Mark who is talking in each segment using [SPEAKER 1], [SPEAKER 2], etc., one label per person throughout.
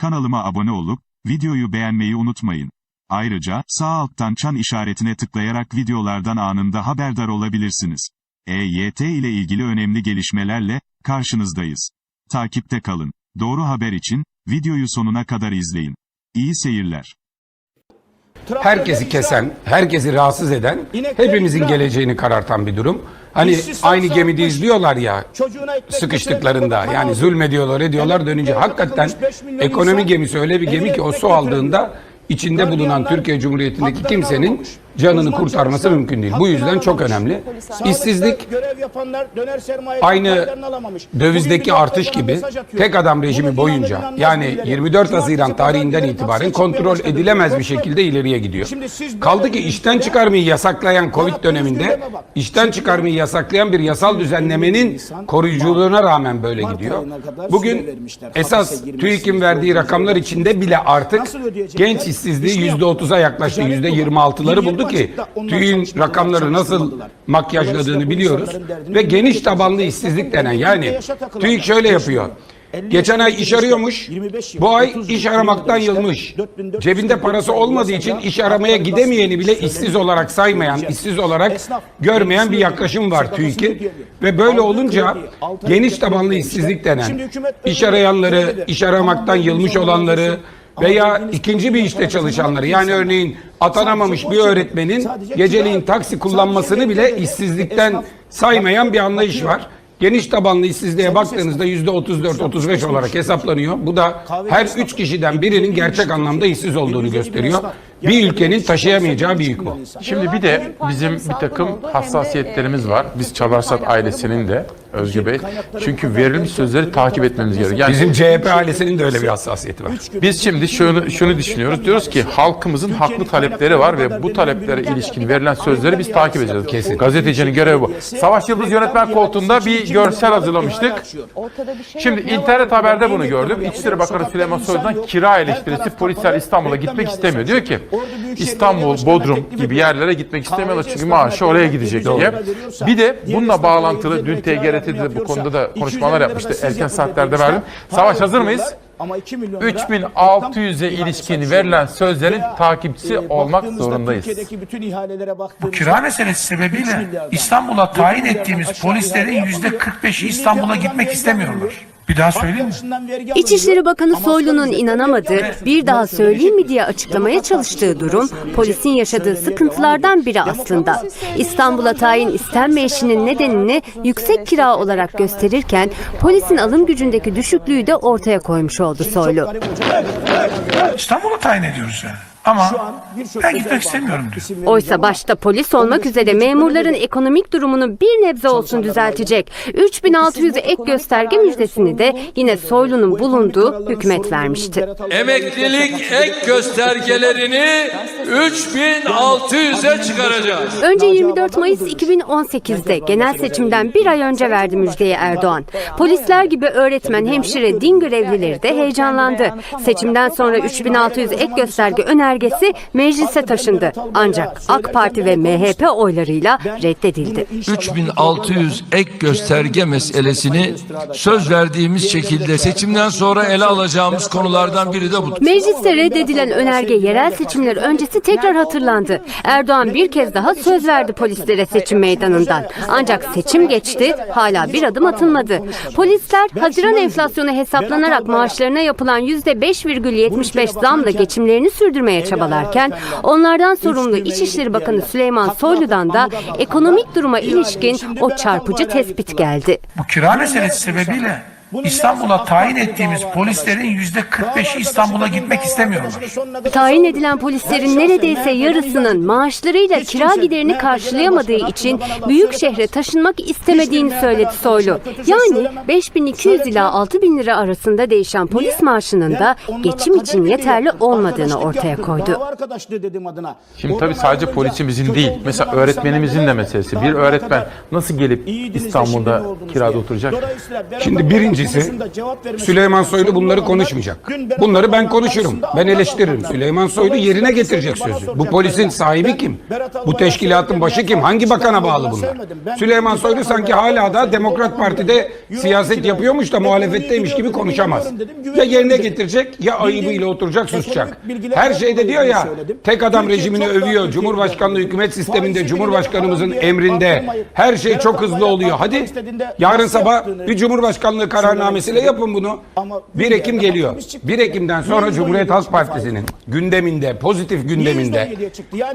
[SPEAKER 1] Kanalıma abone olup, videoyu beğenmeyi unutmayın. Ayrıca, sağ alttan çan işaretine tıklayarak videolardan anında haberdar olabilirsiniz. EYT ile ilgili önemli gelişmelerle, karşınızdayız. Takipte kalın. Doğru haber için, videoyu sonuna kadar izleyin. İyi seyirler.
[SPEAKER 2] Herkesi kesen, herkesi rahatsız eden, hepimizin geleceğini karartan bir durum. Hani aynı gemide izliyorlar ya sıkıştıklarında. yani zulmediyorlar ediyorlar. Dönünce hakikaten ekonomi gemisi öyle bir gemi ki o su aldığında içinde bulunan Türkiye Cumhuriyeti'ndeki kimsenin canını kurtarması mümkün değil. Bu yüzden çok önemli. İşsizlik aynı dövizdeki artış gibi tek adam rejimi boyunca yani 24 Haziran tarihinden itibaren kontrol edilemez bir şekilde ileriye gidiyor. Kaldı ki işten çıkarmayı yasaklayan Covid döneminde işten çıkarmayı yasaklayan bir yasal düzenlemenin koruyuculuğuna rağmen böyle gidiyor. Bugün esas TÜİK'in verdiği rakamlar içinde bile artık genç işsizliği %30'a yaklaştı. %26'ları buldu ki TÜİK'in rakamları nasıl makyajladığını biliyoruz. Ve geniş tabanlı işsizlik denen yani TÜİK şöyle yapıyor. Geçen ay iş arıyormuş. Bu ay iş aramaktan yılmış. Cebinde parası olmadığı için iş aramaya gidemeyeni bile işsiz olarak saymayan, işsiz olarak görmeyen bir yaklaşım var TÜİK'in. Ve böyle olunca geniş tabanlı işsizlik denen iş arayanları, iş aramaktan yılmış olanları veya ikinci bir işte çalışanları yani örneğin atanamamış bir öğretmenin geceliğin taksi kullanmasını bile işsizlikten saymayan bir anlayış var. Geniş tabanlı işsizliğe baktığınızda yüzde 34-35 olarak hesaplanıyor. Bu da her üç kişiden birinin gerçek anlamda işsiz olduğunu gösteriyor. Bir ülkenin taşıyamayacağı bir yük bu.
[SPEAKER 3] Şimdi bir de bizim bir takım hassasiyetlerimiz var. Biz Çalarsat ailesinin de Özgür Bey. Çünkü verilmiş sözleri takip etmemiz gerekiyor. Yani
[SPEAKER 2] Bizim CHP ailesinin de öyle bir hassasiyeti var.
[SPEAKER 3] biz şimdi şunu şunu düşünüyoruz. Diyoruz ki halkımızın haklı talepleri var ve bu taleplere ilişkin verilen sözleri biz takip edeceğiz.
[SPEAKER 2] Kesin.
[SPEAKER 3] Gazetecinin görevi bu. Savaş Yıldız yönetmen koltuğunda bir görsel hazırlamıştık. Şimdi internet haberde bunu gördüm. İçişleri Bakanı Süleyman Soylu'dan kira eleştirisi polisler İstanbul'a gitmek istemiyor. Diyor ki İstanbul, Bodrum gibi yerlere gitmek istemiyorlar çünkü maaşı oraya gidecek diye. Bir de bununla bağlantılı dün TGRT'de de bu konuda da konuşmalar yapmıştı. Erken saatlerde verdim. Savaş hazır mıyız?
[SPEAKER 4] Ama 2 milyon lira
[SPEAKER 3] 3600'e ilişkin verilen sözlerin takipçisi olmak zorundayız.
[SPEAKER 4] Türkiye'deki bütün ihalelere baktığımızda
[SPEAKER 5] Kira meselesi sebebiyle İstanbul'a tayin ettiğimiz polislerin yüzde 45'i İstanbul'a gitmek istemiyorlar. Bir daha söyleyeyim mi?
[SPEAKER 6] İçişleri Bakanı Soylu'nun inanamadığı, bir daha söyleyeyim mi diye açıklamaya çalıştığı durum, polisin yaşadığı sıkıntılardan biri aslında. İstanbul'a tayin istenmeyişinin nedenini yüksek kira olarak gösterirken, polisin alım gücündeki düşüklüğü de ortaya koymuş oldu Soylu.
[SPEAKER 5] İstanbul'a tayin ediyoruz yani. Ama ben gitmek istemiyorum diyor.
[SPEAKER 6] Oysa başta polis olmak üzere memurların ekonomik durumunu bir nebze olsun düzeltecek 3600 ek gösterge müjdesini de yine Soylu'nun bulunduğu hükümet vermişti.
[SPEAKER 7] Emeklilik ek göstergelerini 3600'e çıkaracağız.
[SPEAKER 6] Önce 24 Mayıs 2018'de genel seçimden bir ay önce verdi müjdeyi Erdoğan. Polisler gibi öğretmen, hemşire, din görevlileri de heyecanlandı. Seçimden sonra 3600 ek gösterge önergesi meclise taşındı. Ancak AK Parti ve MHP oylarıyla reddedildi.
[SPEAKER 7] 3600 ek gösterge meselesini söz verdiğimiz şekilde seçimden sonra ele alacağımız konulardan biri de bu.
[SPEAKER 6] Mecliste reddedilen önerge yerel seçimler öncesi tekrar hatırlandı. Erdoğan bir kez daha söz verdi polislere seçim meydanından. Ancak seçim geçti, hala bir adım atılmadı. Polisler Haziran enflasyonu hesaplanarak maaşlarına yapılan %5,75 zamla geçimlerini sürdürmeye çabalarken onlardan sorumlu İçişleri Bakanı Süleyman Soylu'dan da ekonomik duruma ilişkin o çarpıcı tespit geldi.
[SPEAKER 5] Bu kira meselesi sebebiyle İstanbul'a tayin ettiğimiz polislerin yüzde 45'i İstanbul'a gitmek istemiyorlar.
[SPEAKER 6] Tayin edilen polislerin neredeyse yarısının maaşlarıyla kira giderini karşılayamadığı için büyük şehre taşınmak istemediğini söyledi Soylu. Yani 5200 ila 6000 lira arasında değişen polis maaşının da geçim için yeterli olmadığını ortaya koydu.
[SPEAKER 3] Şimdi tabii sadece polisimizin değil. Mesela öğretmenimizin de meselesi. Bir öğretmen nasıl gelip İstanbul'da kirada oturacak?
[SPEAKER 2] Şimdi birinci
[SPEAKER 4] Vermesi
[SPEAKER 2] Süleyman Soylu bunları konuşmayacak. Bunları ben konuşurum. Ben eleştiririm. Süleyman Soylu yerine getirecek sözü. Bu polisin sahibi kim? Bu teşkilatın başı kim? Hangi bakana bağlı bunlar? Süleyman Soylu sanki hala da Demokrat Parti'de siyaset yapıyormuş da muhalefetteymiş gibi konuşamaz. Ya yerine getirecek ya ayıbıyla oturacak susacak. Her şeyde diyor ya tek adam rejimini övüyor. Cumhurbaşkanlığı hükümet sisteminde Cumhurbaşkanımızın emrinde her şey çok hızlı oluyor. Hadi yarın sabah bir Cumhurbaşkanlığı kararnamesiyle yapın bunu. 1 Ekim geliyor. 1 Ekim'den sonra Cumhuriyet Halk Partisi'nin gündeminde, pozitif gündeminde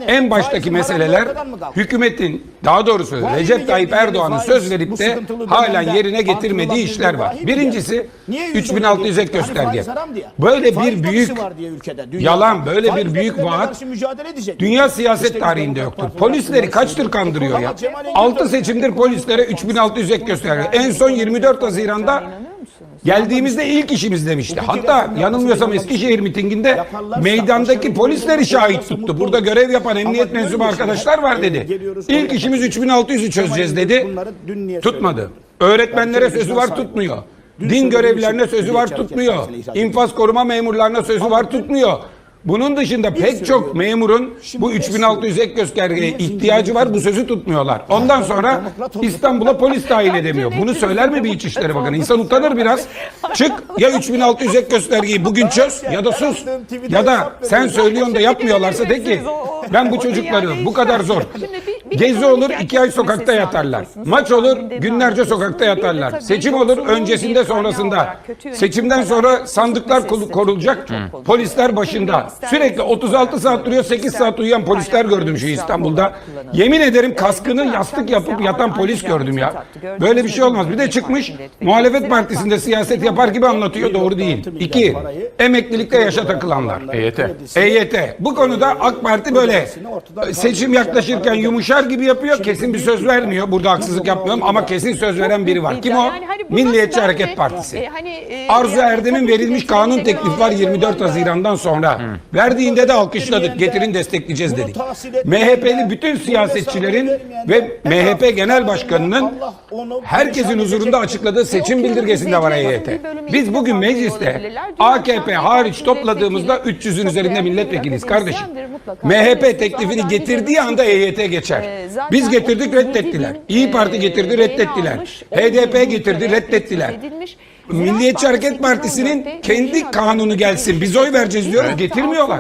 [SPEAKER 2] en baştaki meseleler hükümetin daha doğrusu Recep Tayyip Erdoğan'ın söz verip de halen yerine getirmediği işler var. Birincisi 3600 ek gösterge. Böyle bir büyük yalan, böyle bir büyük vaat dünya siyaset tarihinde yoktur. Polisleri kaçtır kandırıyor ya? 6 seçimdir polislere 3600 ek gösterge. En son 24 Haziran'da Geldiğimizde ilk işimiz demişti. Hatta yanılmıyorsam Eskişehir mitinginde meydandaki polisleri şahit tuttu. Burada görev yapan emniyet mensubu arkadaşlar var dedi. İlk işimiz 3600'ü çözeceğiz dedi. Tutmadı. Öğretmenlere sözü var tutmuyor. Din görevlilerine sözü var tutmuyor. İnfaz koruma memurlarına sözü var tutmuyor. Bunun dışında pek çok memurun bu 3600 ek göstergeye ihtiyacı var bu sözü tutmuyorlar. Ondan sonra İstanbul'a polis dahil edemiyor. Bunu söyler mi bir İçişleri Bakanı? İnsan utanır biraz. Çık ya 3600 ek göstergeyi bugün çöz ya da sus. Ya da sen söylüyorsun da yapmıyorlarsa de ki ben bu çocukları bu kadar zor. Gezi olur iki ay sokakta yatarlar. Maç olur günlerce sokakta yatarlar. Seçim olur öncesinde sonrasında. Seçimden sonra sandıklar korulacak. Polisler başında. Sürekli 36 saat duruyor 8 saat uyuyan polisler gördüm şu İstanbul'da. Yemin ederim kaskını yastık yapıp yatan polis gördüm ya. Böyle bir şey olmaz. Bir de çıkmış muhalefet partisinde siyaset yapar gibi anlatıyor. Doğru değil. İki, emeklilikte yaşa takılanlar.
[SPEAKER 3] EYT.
[SPEAKER 2] EYT. Bu konuda AK Parti böyle seçim yaklaşırken yumuşar gibi yapıyor. Kesin bir söz vermiyor. Burada haksızlık yapmıyorum ama kesin söz veren biri var. Kim o?
[SPEAKER 8] Hani
[SPEAKER 2] Milliyetçi Hareket Partisi.
[SPEAKER 8] e, hani, e,
[SPEAKER 2] Arzu Erdem'in verilmiş kanun teklifi var 24 Haziran'dan sonra. Verdiğinde de alkışladık. Getirin destekleyeceğiz dedik. MHP'li bütün siyasetçilerin ve MHP Genel Başkanı'nın herkesin huzurunda açıkladığı seçim bildirgesinde var EYT. Biz bugün mecliste AKP hariç topladığımızda 300'ün üzerinde milletvekiliyiz kardeşim. MHP teklifini getirdiği anda EYT geçer. Biz getirdik reddettiler. İyi Parti getirdi reddettiler. HDP getirdi reddettiler. Milliyetçi Hareket Partisi'nin kendi kanunu gelsin. Biz oy vereceğiz diyoruz. Getirmiyorlar.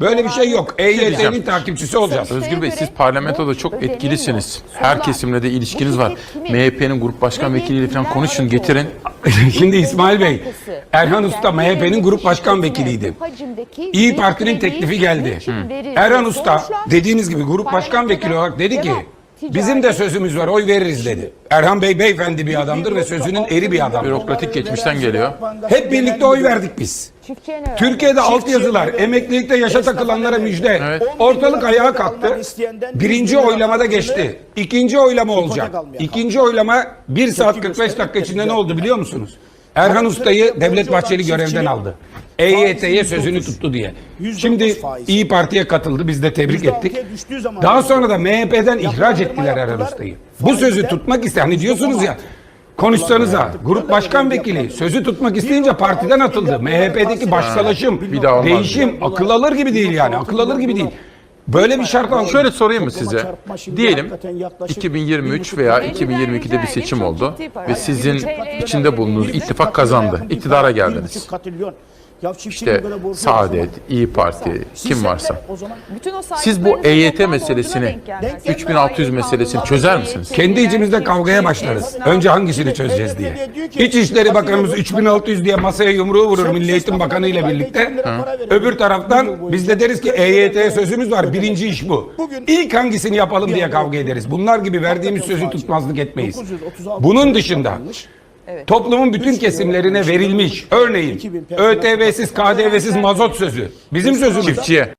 [SPEAKER 2] Böyle bir şey yok. EYT'nin takipçisi olacağız.
[SPEAKER 3] Özgür Bey siz parlamentoda çok etkilisiniz. Her kesimle de ilişkiniz var. MHP'nin grup başkan vekiliyle falan konuşun getirin.
[SPEAKER 2] Şimdi İsmail Bey, Erhan Usta MHP'nin grup başkan vekiliydi. İyi Parti'nin teklifi geldi. Erhan Usta dediğiniz gibi grup başkan vekili olarak dedi ki bizim de sözümüz var oy veririz dedi. Erhan Bey beyefendi bir adamdır ve sözünün eri bir adam.
[SPEAKER 3] Bürokratik geçmişten geliyor.
[SPEAKER 2] Hep birlikte oy verdik biz. Türkiye'de altyazılar, emeklilikte yaşa takılanlara müjde.
[SPEAKER 3] Evet.
[SPEAKER 2] Ortalık ayağa kalktı. Birinci oylamada geçti. İkinci oylama olacak. İkinci oylama 1 saat 45 dakika içinde ne oldu biliyor musunuz? Erhan Usta'yı Devlet Bahçeli görevden aldı. EYT'ye sözünü tuttu diye. Şimdi İyi Parti'ye katıldı. Biz de tebrik ettik. Daha sonra da MHP'den ihraç ettiler Erhan Usta'yı. Bu sözü tutmak ister. Hani diyorsunuz ya Konuşsanıza grup başkan vekili sözü tutmak isteyince partiden atıldı. MHP'deki başkalaşım, değişim akıl alır gibi değil yani. Akıl alır gibi değil. Böyle bir şart var.
[SPEAKER 3] Şöyle sorayım mı size? Diyelim 2023 veya 2022'de bir seçim oldu ve sizin içinde bulunduğunuz ittifak kazandı. İktidara geldiniz. İşte Saadet, İyi Parti, kim varsa. Siz bu EYT meselesini, 3600 meselesini çözer misiniz?
[SPEAKER 2] Kendi içimizde kavgaya başlarız. Önce hangisini çözeceğiz diye. İçişleri Bakanımız 3600 diye masaya yumruğu vurur Milli Eğitim Bakanı ile birlikte. Öbür taraftan biz de deriz ki EYT'ye sözümüz var. Birinci iş bu. İlk hangisini yapalım diye kavga ederiz. Bunlar gibi verdiğimiz sözü tutmazlık etmeyiz. Bunun dışında toplumun bütün kesimlerine verilmiş örneğin ÖTV'siz KDV'siz mazot sözü bizim sözümüz.
[SPEAKER 3] Çiftçiye.